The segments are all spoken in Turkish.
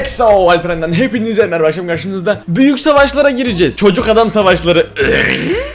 Exo Alperen'den hepinize merhaba akşam karşınızda büyük savaşlara gireceğiz. Çocuk adam savaşları.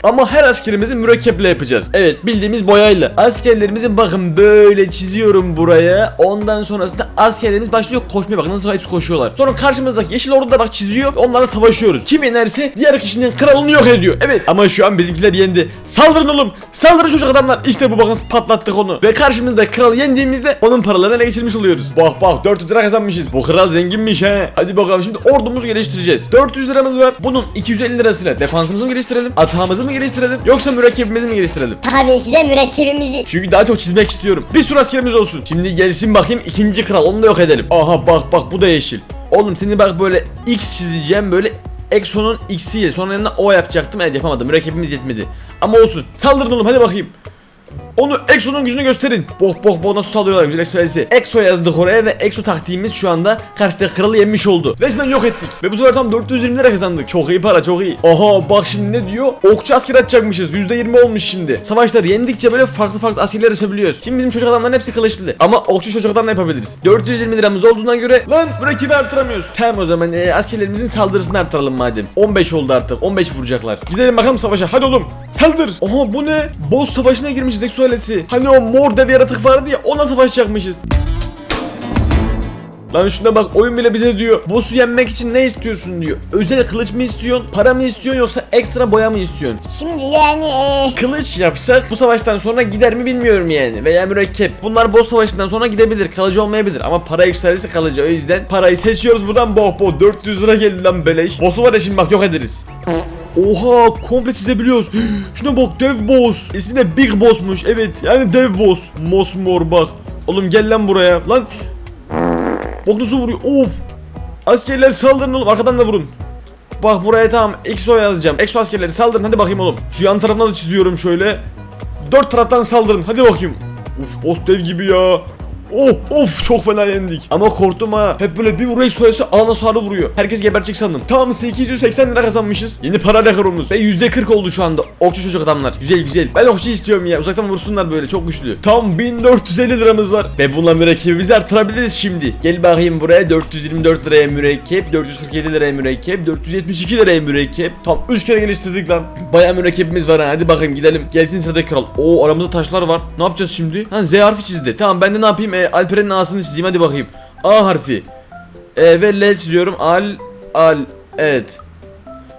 Ama her askerimizi mürekkeple yapacağız. Evet bildiğimiz boyayla. Askerlerimizi bakın böyle çiziyorum buraya. Ondan sonrasında askerlerimiz başlıyor koşmaya bakın nasıl hepsi koşuyorlar. Sonra karşımızdaki yeşil ordu da bak çiziyor. Onlarla savaşıyoruz. Kim yenerse diğer kişinin kralını yok ediyor. Evet ama şu an bizimkiler yendi. Saldırın oğlum. Saldırın çocuk adamlar. İşte bu bakın patlattık onu. Ve karşımızda kralı yendiğimizde onun paralarını ele geçirmiş oluyoruz. Bak bak 400 lira kazanmışız. Bu kral zenginmiş he. Hadi bakalım şimdi ordumuzu geliştireceğiz. 400 liramız var. Bunun 250 lirasıyla defansımızı mı geliştirelim? Atağımızı mı geliştirelim? Yoksa mürekkebimizi mi geliştirelim? Tabii ki de mürekkebimizi. Çünkü daha çok çizmek istiyorum. Bir sürü askerimiz olsun. Şimdi gelsin bakayım ikinci kral onu da yok edelim. Aha bak bak bu da yeşil. Oğlum seni bak böyle X çizeceğim böyle Exo'nun X'iyle sonra yanına O yapacaktım evet yapamadım mürekkebimiz yetmedi. Ama olsun saldırın oğlum hadi bakayım. Onu Exo'nun gücünü gösterin. Boh boh boh nasıl sallıyorlar güzel ekstralisi. Exo yazdık oraya ve Exo taktiğimiz şu anda karşıdaki kralı yenmiş oldu. Resmen yok ettik. Ve bu sefer tam 420 lira kazandık. Çok iyi para çok iyi. Aha bak şimdi ne diyor? Okçu asker atacakmışız. %20 olmuş şimdi. Savaşları yendikçe böyle farklı farklı askerler açabiliyoruz. Şimdi bizim çocuk adamların hepsi kılıçlı. Ama okçu çocuk adam da yapabiliriz. 420 liramız olduğundan göre lan mürekkebi artıramıyoruz. Tamam o zaman e, askerlerimizin saldırısını artıralım madem. 15 oldu artık. 15 vuracaklar. Gidelim bakalım savaşa. Hadi oğlum. Saldır. Aha bu ne? Boss savaşına girmişiz Exo ailesi. Hani o mor dev yaratık vardı ya ona savaşacakmışız. Lan şuna bak oyun bile bize diyor. Boss'u yenmek için ne istiyorsun diyor. Özel kılıç mı istiyorsun? Para mı istiyorsun yoksa ekstra boya mı istiyorsun? Şimdi yani eee Kılıç yapsak bu savaştan sonra gider mi bilmiyorum yani. Veya mürekkep. Bunlar boss savaşından sonra gidebilir. Kalıcı olmayabilir. Ama para yükselirse kalıcı. O yüzden parayı seçiyoruz buradan. Boh boh 400 lira geldi lan beleş. Boss'u var ya şimdi bak yok ederiz. Oha komple çizebiliyoruz. Şuna bak dev boss. İsmi de big boss'muş. Evet yani dev boss. Mosmor bak. Oğlum gel lan buraya. Lan. Bak nasıl vuruyor. Of. Askerler saldırın oğlum. Arkadan da vurun. Bak buraya tamam EXO yazacağım. EXO askerleri saldırın hadi bakayım oğlum. Şu yan tarafına da çiziyorum şöyle. Dört taraftan saldırın hadi bakayım. Uf boss dev gibi ya. Oh of çok fena yendik. Ama korktum ha. Hep böyle bir vuruyor söylese alana sarı vuruyor. Herkes gebertecek sandım. Tamam 880 lira kazanmışız. Yeni para rekorumuz. Ve %40 oldu şu anda. Okçu çocuk adamlar. Güzel güzel. Ben okçu istiyorum ya. Uzaktan vursunlar böyle çok güçlü. Tam 1450 liramız var. Ve bununla mürekkebimizi artırabiliriz şimdi. Gel bakayım buraya 424 liraya mürekkep, 447 liraya mürekkep, 472 liraya mürekkep. Tam 3 kere geliştirdik lan. Baya mürekkebimiz var ha. Hadi bakayım gidelim. Gelsin sıradaki kral. Oo aramızda taşlar var. Ne yapacağız şimdi? Ha Z harfi çizdi. Tamam ben de ne yapayım? E, Alperen'in A'sını çizeyim hadi bakayım. A harfi. E, ve L çiziyorum. Al, al. Evet.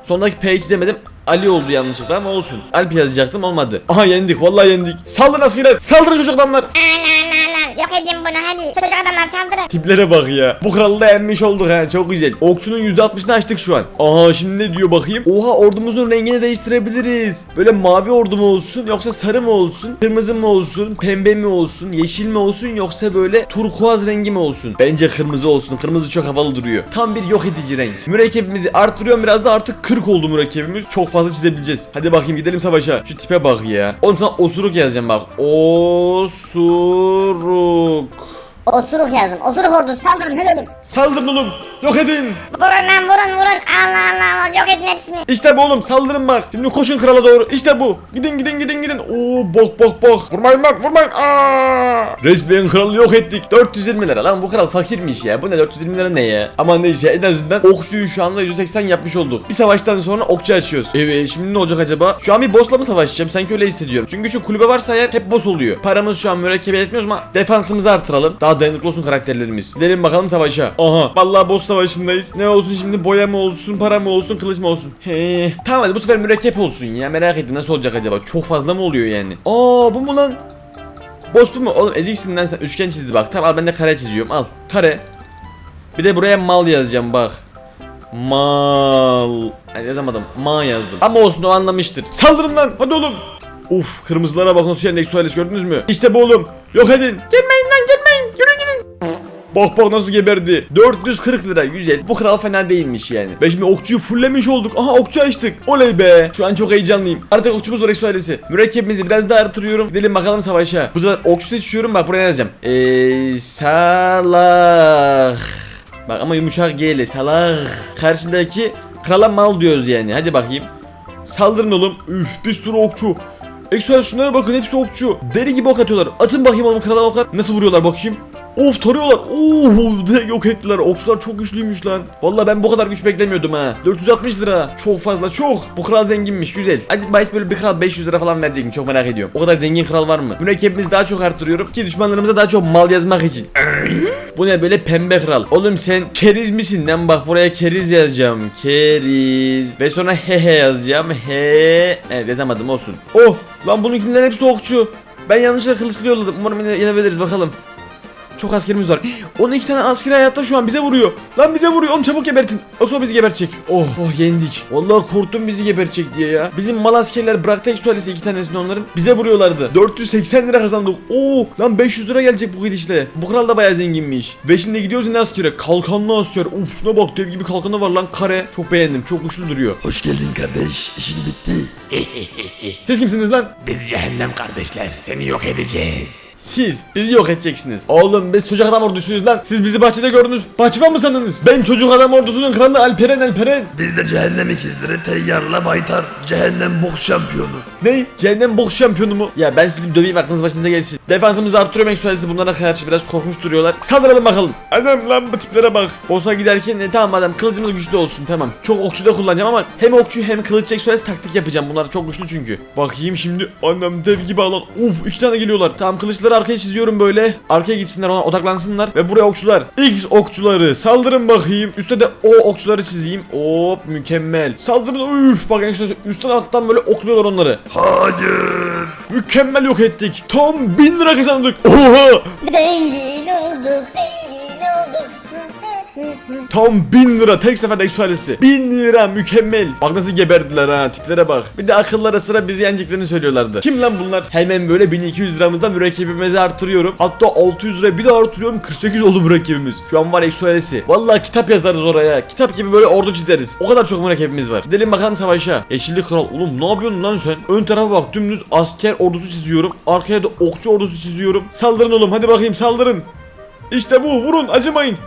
Sondaki P çizemedim. Ali oldu yanlışlıkla ama olsun. Alp yazacaktım olmadı. Aha yendik vallahi yendik. Saldırın askerler. Saldırın çocuk adamlar. Anan anan yok edin bunu hadi. Çocuk adamlar saldırın. Tiplere bak ya. Bu kralı da yenmiş olduk ha çok güzel. Okçunun %60'ını açtık şu an. Aha şimdi ne diyor bakayım. Oha ordumuzun rengini değiştirebiliriz. Böyle mavi ordu mu olsun yoksa sarı mı olsun? Kırmızı mı olsun? Pembe mi olsun? Yeşil mi olsun yoksa böyle turkuaz rengi mi olsun? Bence kırmızı olsun. Kırmızı çok havalı duruyor. Tam bir yok edici renk. Mürekkebimizi arttırıyorum biraz da artık 40 oldu mürekkebimiz. Çok fazla çizebileceğiz. Hadi bakayım gidelim savaşa. Şu tipe bak ya. Oğlum sana osuruk yazacağım bak. Osuruk. Osuruk yazın. Osuruk ordusu saldırın helal olun. Saldırın oğlum. Yok edin. Vurun lan vurun vurun. Allah Allah Allah yok edin hepsini. İşte bu oğlum saldırın bak. Şimdi koşun krala doğru. İşte bu. Gidin gidin gidin gidin. Oo bok bok bok. Vurmayın bak vurmayın. Aa! Resmen kralı yok ettik. 420 lira lan bu kral fakirmiş ya. Bu ne 420 lira ne ya? Ama neyse en azından okçuyu şu anda 180 yapmış olduk. Bir savaştan sonra okçu açıyoruz. Evet şimdi ne olacak acaba? Şu an bir bossla mı savaşacağım? Sanki öyle hissediyorum. Çünkü şu kulübe varsa eğer hep boss oluyor. Paramız şu an mürekkebe yetmiyoruz ama defansımızı artıralım. Daha dayanıklı olsun karakterlerimiz. Gidelim bakalım savaşa. Aha. Vallahi boss savaşındayız. Ne olsun şimdi boya mı olsun, para mı olsun, kılıç mı olsun? He. Tamam hadi bu sefer mürekkep olsun ya. Merak ettim nasıl olacak acaba? Çok fazla mı oluyor yani? Aa bu mu lan? Boss bu mu? Oğlum eziksin lan sen. Üçgen çizdi bak. Tamam al ben de kare çiziyorum. Al. Kare. Bir de buraya mal yazacağım bak. Mal. Yani yazamadım. Ma yazdım. Ama olsun o anlamıştır. Saldırın lan. Hadi oğlum. Uf kırmızılara bak nasıl yendik Suarez gördünüz mü? İşte bu oğlum. Yok edin. Gelmeyin lan gelmeyin. Yürü gidin. Bak bak nasıl geberdi. 440 lira güzel. Bu kral fena değilmiş yani. Ve şimdi okçuyu fulllemiş olduk. Aha okçu açtık. Oley be. Şu an çok heyecanlıyım. Artık okçumuz var eksualesi. Mürekkebimizi biraz daha artırıyorum. Gidelim bakalım savaşa. Bu sefer okçu seçiyorum. Bak buraya yazacağım. Eee salah. Bak ama yumuşak G ile salah. Karşındaki krala mal diyoruz yani. Hadi bakayım. Saldırın oğlum. Üf bir sürü okçu. Eksual şunlara bakın hepsi okçu. Deri gibi ok atıyorlar. Atın bakayım oğlum krala ok at. Nasıl vuruyorlar bakayım. Of tarıyorlar. Oo direkt yok ettiler. Okçular çok güçlüymüş lan. Vallahi ben bu kadar güç beklemiyordum ha. 460 lira. Çok fazla çok. Bu kral zenginmiş güzel. Acaba bahis böyle bir kral 500 lira falan verecek mi? Çok merak ediyorum. O kadar zengin kral var mı? Mürekkebimizi daha çok arttırıyorum ki düşmanlarımıza daha çok mal yazmak için. bu ne böyle pembe kral. Oğlum sen keriz misin lan? Bak buraya keriz yazacağım. Keriz. Ve sonra he he yazacağım. He. Evet yazamadım olsun. Oh lan bununkilerin hepsi okçu. Ben yanlışlıkla kılıçlı yolladım. Umarım yine yenebiliriz bakalım. Çok askerimiz var. 12 tane asker hayatta şu an bize vuruyor. Lan bize vuruyor. Oğlum çabuk gebertin. Yoksa o bizi gebertecek. Oh oh yendik. Vallahi korktum bizi gebertecek diye ya. Bizim mal askerler bıraktı eksualesi iki tanesini onların. Bize vuruyorlardı. 480 lira kazandık. Oo lan 500 lira gelecek bu gidişle. Bu kral da bayağı zenginmiş. Ve şimdi gidiyoruz yine askere. Kalkanlı asker. Uf şuna bak dev gibi kalkanı var lan kare. Çok beğendim. Çok güçlü duruyor. Hoş geldin kardeş. İşin bitti. Siz kimsiniz lan? Biz cehennem kardeşler. Seni yok edeceğiz. Siz bizi yok edeceksiniz. Oğlum biz çocuk adam ordusuyuz lan. Siz bizi bahçede gördünüz. Bahçıvan mı sandınız? Ben çocuk adam ordusunun kralı Alperen Alperen. Biz de cehennem ikizleri Teyyarla Baytar. Cehennem boks şampiyonu. Ne? Cehennem boks şampiyonu mu? Ya ben sizi döveyim aklınız başınıza gelsin. Defansımızı arttırıyorum eksualesi bunlara karşı biraz korkunç duruyorlar. Saldıralım bakalım. Adam lan bu tiplere bak. Boss'a giderken e, tamam adam kılıcımız güçlü olsun tamam. Çok okçu da kullanacağım ama hem okçu hem kılıç eksualesi taktik yapacağım. Bunlar çok güçlü çünkü. Bakayım şimdi annem dev gibi alan. Uf iki tane geliyorlar. Tamam kılıçları arkaya çiziyorum böyle. Arkaya gitsinler ona odaklansınlar. Ve buraya okçular. X okçuları saldırın bakayım. Üste de o okçuları çizeyim. Hop mükemmel. Saldırın üf. Bak eksualesi üstten alttan böyle okluyorlar onları. Hayır. Mükemmel yok ettik. Tam 1000 lira kazandık. Oha! Zengin olduk, zengin olduk. Tam 1000 lira tek seferde eksualesi. 1000 lira mükemmel. Bak nasıl geberdiler ha tiplere bak. Bir de akıllara sıra bizi yeneceklerini söylüyorlardı. Kim lan bunlar? Hemen böyle 1200 liramızdan mürekkebimizi artırıyorum. Hatta 600 lira bir de artırıyorum. 48 oldu mürekkebimiz. Şu an var eksualesi. Vallahi kitap yazarız oraya. Kitap gibi böyle ordu çizeriz. O kadar çok mürekkebimiz var. Gidelim bakalım savaşa. Yeşilli kral. Oğlum ne yapıyorsun lan sen? Ön tarafa bak dümdüz asker ordusu çiziyorum. Arkaya da okçu ordusu çiziyorum. Saldırın oğlum hadi bakayım saldırın. İşte bu vurun acımayın.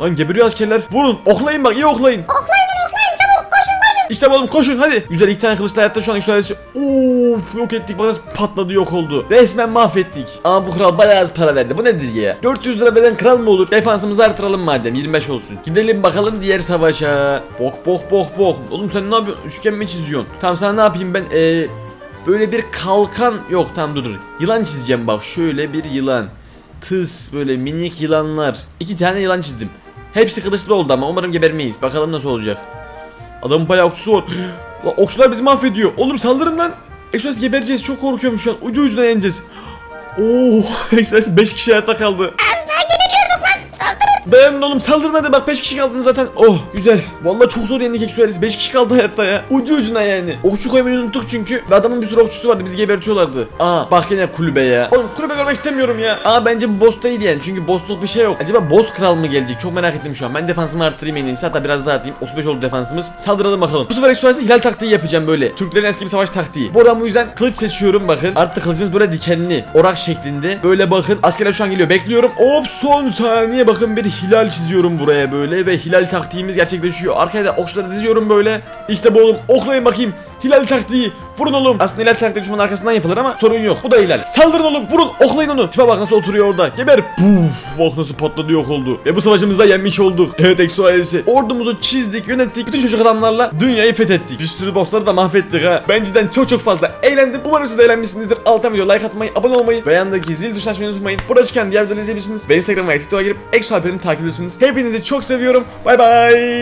Lan geberiyor askerler. Vurun. Oklayın bak iyi oklayın. Oklayın oklayın çabuk koşun koşun. İşte oğlum koşun hadi. Güzel iki tane kılıçla hayatta şu an yükselesi. Of yok ettik bak nasıl patladı yok oldu. Resmen mahvettik. Ama bu kral bayağı az para verdi. Bu nedir ya? 400 lira veren kral mı olur? Defansımızı artıralım madem 25 olsun. Gidelim bakalım diğer savaşa. Bok bok bok bok. Oğlum sen ne yapıyorsun? Üçgen mi çiziyorsun? Tamam sana ne yapayım ben? Ee, böyle bir kalkan yok tamam dur dur. Yılan çizeceğim bak şöyle bir yılan. Tıs böyle minik yılanlar. İki tane yılan çizdim. Hepsi kılıçlı oldu ama umarım gebermeyiz. Bakalım nasıl olacak. Adamın bayağı okçusu var. Lan okçular bizi mahvediyor. Oğlum saldırın lan. Express gebereceğiz. Çok korkuyorum şu an. Ucu ucuna yeneceğiz. Oo, Express 5 kişi hayatta kaldı. Dayanın oğlum saldırın hadi bak 5 kişi kaldınız zaten. Oh güzel. Vallahi çok zor yendik Express. 5 kişi kaldı hayatta ya. Ucu ucuna yani. Okçu koymayı unuttuk çünkü. Ve adamın bir sürü okçusu vardı. Bizi gebertiyorlardı. Aa bak yine kulübe ya. Oğlum kulübe görmek istemiyorum ya. Aa bence bu boss değil yani. Çünkü boss'luk bir şey yok. Acaba boss kral mı gelecek? Çok merak ettim şu an. Ben defansımı arttırayım en iyisi. Hatta biraz daha arttırayım. 35 oldu defansımız. Saldıralım bakalım. Bu sefer Express'e hilal taktiği yapacağım böyle. Türklerin eski bir savaş taktiği. Buradan bu yüzden kılıç seçiyorum bakın. Artık kılıcımız böyle dikenli. Orak şeklinde. Böyle bakın. Askerler şu an geliyor. Bekliyorum. Hop son saniye bakın bir hilal çiziyorum buraya böyle. Ve hilal taktiğimiz gerçekleşiyor. Arkaya da okçuları diziyorum böyle. İşte bu oğlum. Oklayın bakayım. Hilal taktiği. Vurun oğlum. Aslında hilal taktiği düşmanın arkasından yapılır ama sorun yok. Bu da hilal. Saldırın oğlum. Vurun. Oklayın onu. Tipe bak nasıl oturuyor orada. Geber. Puf. Bak nasıl patladı yok oldu. Ve bu savaşımızda yenmiş olduk. Evet Exo ailesi. Ordumuzu çizdik, yönettik. Bütün çocuk adamlarla dünyayı fethettik. Bir sürü bossları da mahvettik ha. Ben cidden çok çok fazla eğlendim. Umarım siz de eğlenmişsinizdir. Alttan video like atmayı, abone olmayı ve yanındaki zil tuşuna unutmayın. Burada çıkan diğer videoları izleyebilirsiniz. Ve Instagram ve TikTok'a girip Exo takip edebilirsiniz. Hepinizi çok seviyorum. Bay bay.